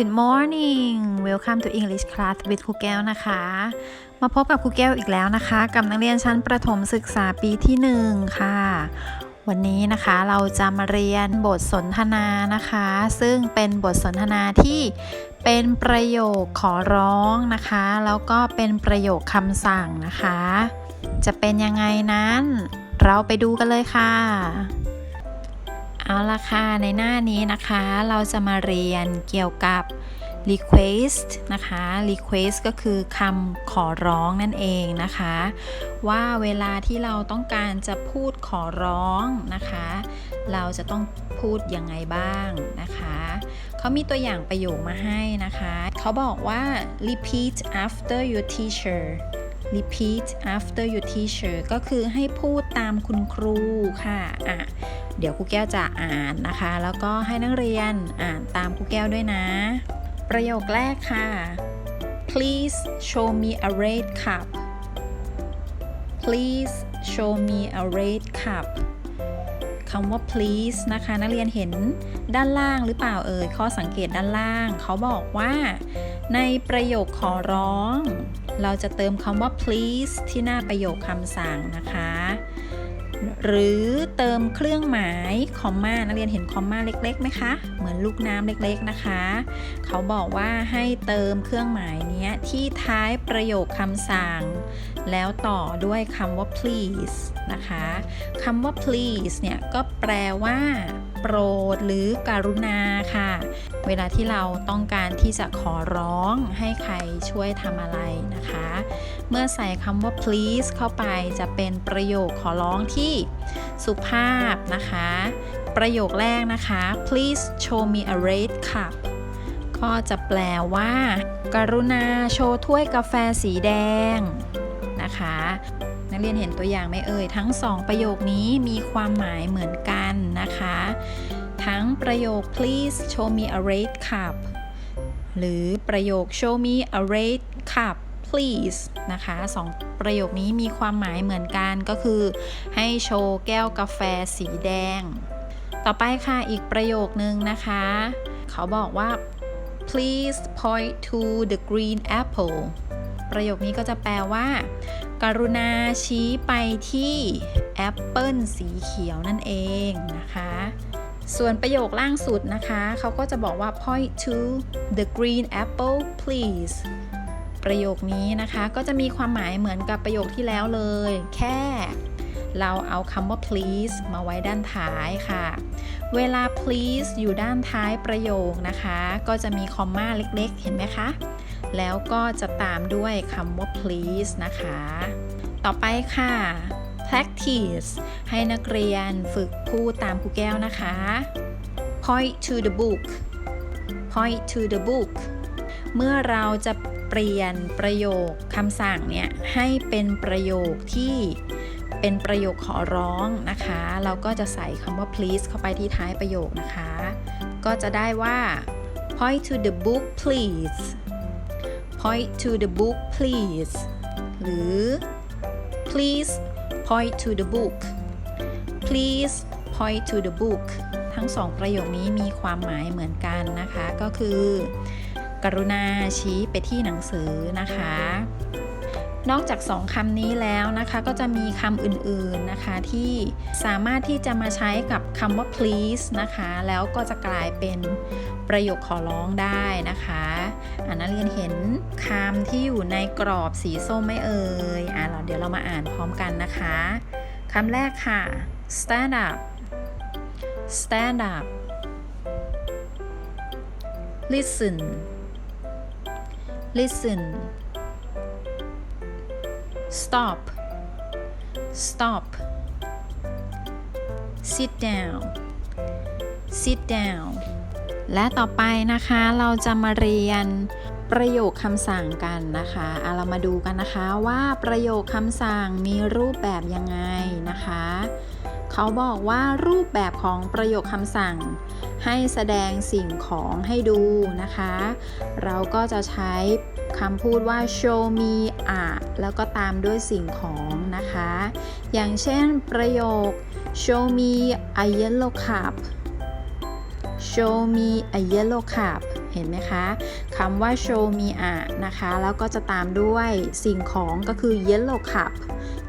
Good morning Welcome to English class with ครูแก้วนะคะ มาพบกับครูแก้วอีกแล้วนะคะ กับนักเรียนชั้นประถมศึกษาปีที่ 1 ค่ะ วันนี้นะคะเราจะมาเรียนบทสนทนานะคะ ซึ่งเป็นบทสนทนาที่เป็นประโยคขอร้องนะคะ แล้วก็เป็นประโยคคำสั่งนะคะ จะเป็นยังไงนั้น เราไปดูกันเลยค่ะ เอาละค่ะ ในหน้านี้นะคะ เราจะมาเรียนเกี่ยวกับ request นะคะ request ก็คือคำขอร้องนั่นเองนะคะ ว่าเวลาที่เราต้องการจะพูดขอร้องนะคะ เราจะต้องพูดยังไงบ้างนะคะเขามีตัวอย่างประโยคมาให้นะคะ เขาบอกว่า repeat after your teacher repeat after your teacher ก็คือให้พูดตามคุณครูค่ะอะ เดี๋ยวครูแก้วจะอ่านนะคะ แล้วก็ให้นักเรียนอ่านตามครูแก้วด้วยนะ ประโยคแรกค่ะ please show me a red cup please show me a red cup คำว่า please นะคะ นักเรียนเห็นด้านล่างหรือเปล่าเอ่ยข้อสังเกตด้านล่าง เขาบอกว่า ในประโยคขอร้อง เราจะเติมคำว่า please ที่หน้าประโยคคำสั่งนะคะ หรือเติมเครื่องหมายคอมมานักเรียนเห็นคอมมาเล็กๆไหมคะ เหมือนลูกน้ำเล็กๆนะคะ เขาบอกว่าให้เติมเครื่องหมายนี้ที่ท้ายประโยคคำสั่ง แล้วต่อด้วยคำว่า please นะคะคำว่า please เนี่ยก็แปลว่า โปรดหรือการุณาค่ะ เวลาที่เราต้องการที่จะขอร้องให้ใครช่วยทำอะไรนะคะ เมื่อใส่คำว่า please เข้าไปจะเป็นประโยคขอร้องที่สุภาพนะคะ ประโยคแรกนะคะ please show me a red cup ก็จะแปลว่า กรุณาโชว์ถ้วยกาแฟสีแดงนะคะ นักเรียนเห็นตัวอย่างไหมเอ่ย ทั้งสองประโยคนี้มีความหมายเหมือนกันนะคะ ทั้งประโยค please show me a red cup หรือประโยค show me a red cup please นะคะสองประโยคนี้มีความหมายเหมือนกันก็คือ ให้โชว์แก้วกาแฟสีแดง ต่อไปค่ะอีกประโยคนึงนะคะ เขาบอกว่า please point to the green apple ประโยคนี้ก็จะแปลว่า การุณาชี้ไปที่แอปเปิลสีเขียวนั่นเองนะคะ ส่วนประโยคล่างสุดนะคะ เขาก็จะบอกว่า point to the green apple please ประโยคนี้นะคะก็จะมีความหมายเหมือนกับประโยคที่แล้วเลย แค่เราเอาคำว่า please มาไว้ด้านท้ายค่ะ เวลา please อยู่ด้านท้ายประโยคนะคะ ก็จะมีคอมมาเล็กๆ เห็นไหมคะ แล้วก็จะตามด้วยคำว่า please นะคะ ต่อไปค่ะ practice ให้นักเรียนฝึกพูดตามครูแก้วนะคะ point to the book point to the book เมื่อเราจะเปลี่ยนประโยคคำสั่งเนี่ย ให้เป็นประโยคที่เป็นประโยคขอร้องนะคะ เราก็จะใส่คำว่า please เข้าไปที่ท้ายประโยคนะคะ ก็จะได้ว่า point to the book please point to the book please หรือ please point to the book please point to the book ทั้งสองประโยคนี้มีความหมายเหมือนกันนะคะ ก็คือ กรุณาชี้ไปที่หนังสือนะคะ นอกจากสองคำนี้แล้วนะคะ ก็จะมีคำอื่นๆนะคะที่ สามารถที่จะมาใช้กับคำว่า please นะคะ แล้วก็จะกลายเป็นประโยคขอร้องได้นะคะอันนักเรียนเห็นคำที่อยู่ในกรอบสีส้มไหม่เอ่ยอะเราเดี๋ยวเรามาอ่านพร้อมกันนะคะคำแรกค่ะ stand up stand up listen listen stop stop sit down sit down และต่อไปนะคะเราจะมาเรียนประโยคคำสั่งกันนะคะเอาเรามาดูกันนะคะว่าประโยคคำสั่งมีรูปแบบยังไงนะคะ เขาบอกว่ารูปแบบของประโยคคำสั่ง ให้แสดงสิ่งของให้ดูนะคะ เราก็จะใช้ คำพูดว่า show me a แล้วก็ตามด้วยสิ่งของนะคะ อย่างเช่นประโยค show me a yellow cup show me a yellow cup เห็นไหมคะคำว่า show me a นะคะ แล้วก็จะตามด้วยสิ่งของก็คือ yellow cup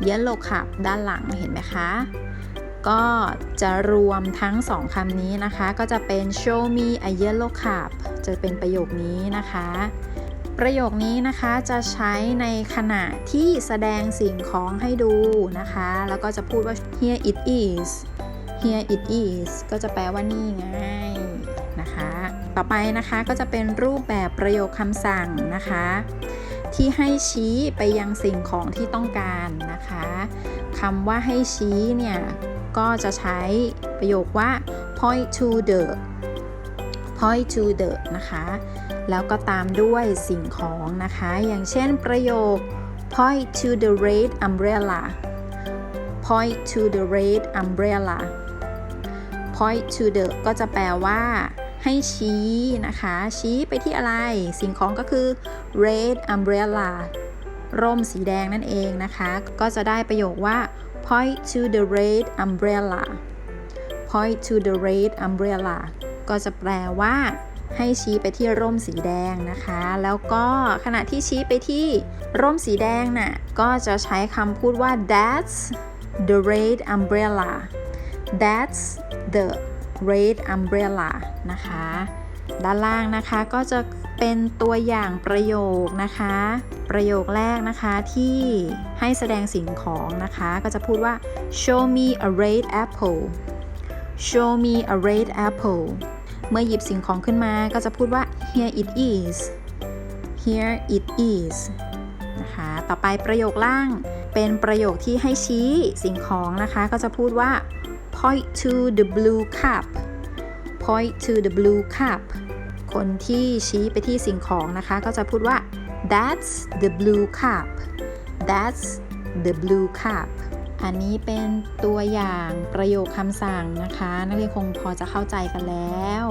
yellow cup ด้านหลังเห็นไหมคะ ก็จะรวมทั้งสองคำนี้นะคะ ก็จะเป็น show me a yellow cup จะเป็นประโยคนี้นะคะ ประโยคนี้นะคะจะใช้ในขณะที่แสดงสิ่งของให้ดูนะคะ แล้วก็จะพูดว่า here it is here it is ก็จะแปลว่านี่ไงนะคะ ต่อไปนะคะก็จะเป็นรูปแบบประโยคคำสั่งนะคะ ที่ให้ชี้ไปยังสิ่งของที่ต้องการนะคะคำว่าให้ชี้เนี่ย ก็จะใช้ประโยคว่า point to the point to the นะคะ แล้วก็ตามด้วยสิ่งของนะคะ อย่างเช่นประโยค point to the red umbrella point to the red umbrella point to the ก็จะแปลว่าให้ชี้นะคะ ชี้ไปที่อะไร สิ่งของก็คือ red umbrella ร่มสีแดงนั่นเองนะคะ ก็จะได้ประโยคว่า point to the red umbrella point to the red umbrella ก็จะแปลว่า ให้ชี้ไปที่ร่มสีแดงนะคะ แล้วก็ขณะที่ชี้ไปที่ร่มสีแดงน่ะก็จะใช้คำพูดว่า that's the red umbrella that's the red umbrella นะคะ ด้านล่างนะคะก็จะเป็นตัวอย่างประโยคนะคะ ประโยคแรกนะคะที่ให้แสดงสิ่งของนะคะ ก็จะพูดว่า show me a red apple show me a red apple เมื่อหยิบสิ่งของขึ้นมาก็จะพูดว่า here it is here it is นะคะ ต่อไปประโยคล่างเป็นประโยคที่ให้ชี้สิ่งของนะคะ ก็จะพูดว่า point to the blue cup point to the blue cup คนที่ชี้ไปที่สิ่งของนะคะ ก็จะพูดว่า that's the blue cup that's the blue cup อันนี้เป็นตัวอย่างประโยคคำสั่งนะคะ นักเรียนคงพอจะเข้าใจกันแล้ว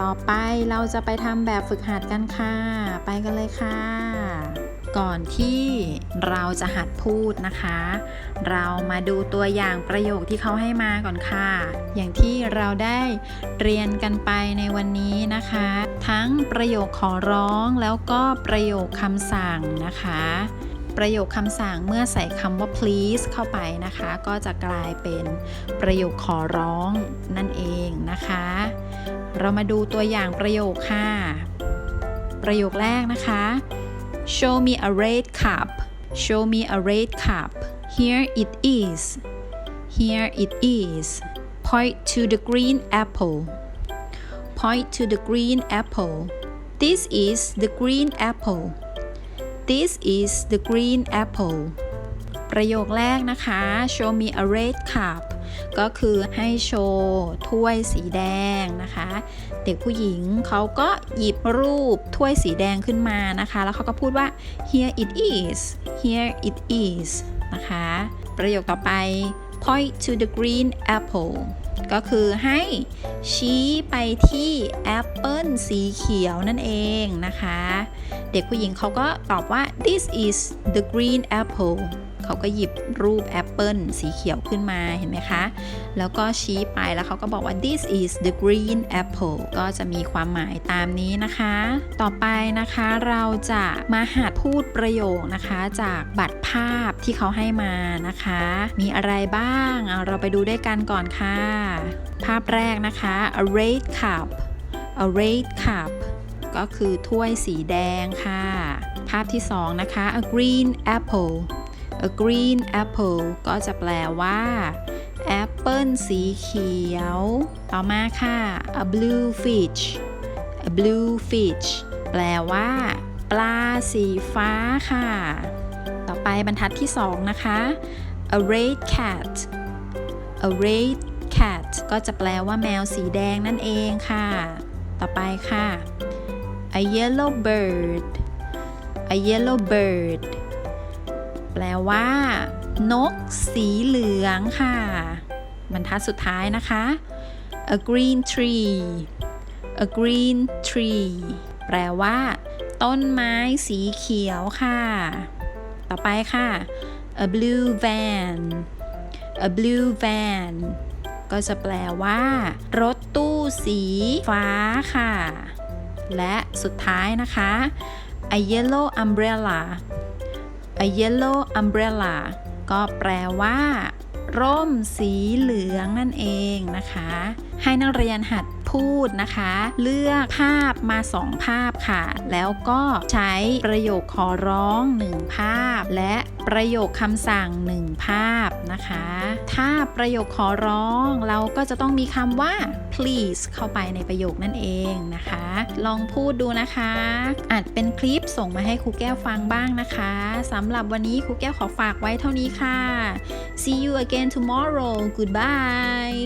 ต่อไปเราจะไปทำแบบฝึกหัดกันค่ะ ไปกันเลยค่ะ ก่อนที่เราจะหัดพูดนะคะ เรามาดูตัวอย่างประโยคที่เขาให้มาก่อนค่ะ อย่างที่เราได้เรียนกันไปในวันนี้นะคะ ทั้งประโยคขอร้องแล้วก็ประโยคคำสั่งนะคะ ประโยคคำสั่งเมื่อใส่คำว่า please เข้าไปนะคะ ก็จะกลายเป็นประโยคขอร้องนั่นเองนะคะ เรามาดูตัวอย่างประโยคค่ะ ประโยคแรกนะคะ show me a red cup show me a red cup here it is here it is point to the green apple point to the green apple this is the green apple this is the green apple ประโยคแรกนะคะ show me a red cup ก็คือให้โชว์ถ้วยสีแดงนะคะ เด็กผู้หญิงเขาก็หยิบรูปถ้วยสีแดงขึ้นมานะคะ แล้วเขาก็พูดว่า here it is here it is นะคะ ประโยคต่อไป point to the green apple ก็คือให้ชี้ไปที่แอปเปิลสีเขียวนั่นเองนะคะ เด็กผู้หญิงเขาก็ตอบว่า this is the green apple เขาก็หยิบรูปแอปเปิลสีเขียวขึ้นมาเห็นไหมคะ แล้วก็ชี้ไปแล้วเขาก็บอกว่า this is the green apple ก็จะมีความหมายตามนี้นะคะ ต่อไปนะคะเราจะมาหัดพูดประโยคนะคะจากบัตรภาพที่เขาให้มานะคะ มีอะไรบ้างเอาเราไปดูด้วยกันก่อนค่ะ ภาพแรกนะคะ a red cup a red cup ก็คือถ้วยสีแดงค่ะ ภาพที่สองนะคะ a green apple a green apple ก็จะแปลว่าแอปเปิลสีเขียว ต่อมาค่ะ a blue fish a blue fish แปลว่า ปลาสีฟ้าค่ะ ต่อไปบรรทัดที่สองนะคะ a red cat a red cat ก็จะแปลว่าแมวสีแดงนั่นเองค่ะ ต่อไปค่ะ a yellow bird a yellow bird แปลว่า นกสีเหลืองค่ะ บรรทัดสุดท้ายนะคะ a green tree a green tree แปลว่า ต้นไม้สีเขียวค่ะ ต่อไปค่ะ a blue van a blue van ก็จะแปลว่า รถตู้สีฟ้าค่ะ และสุดท้ายนะคะ a yellow umbrella a yellow umbrella ก็แปลว่า ร่มสีเหลืองนั่นเองนะคะ ให้นักเรียนหัดพูดนะคะ เลือกภาพมาสองภาพค่ะ แล้วก็ใช้ประโยคขอร้องหนึ่งภาพ และประโยคคำสั่งหนึ่งภาพ นะคะ ถ้าประโยคขอร้องเราก็จะต้องมีคำว่า please เข้าไปในประโยคนั่นเองนะคะ ลองพูดดูนะคะอาจเป็นคลิปส่งมาให้ครูแก้วฟังบ้างนะคะสำหรับวันนี้ครูแก้วขอฝากไว้เท่านี้ค่ะ See you again tomorrow. Goodbye.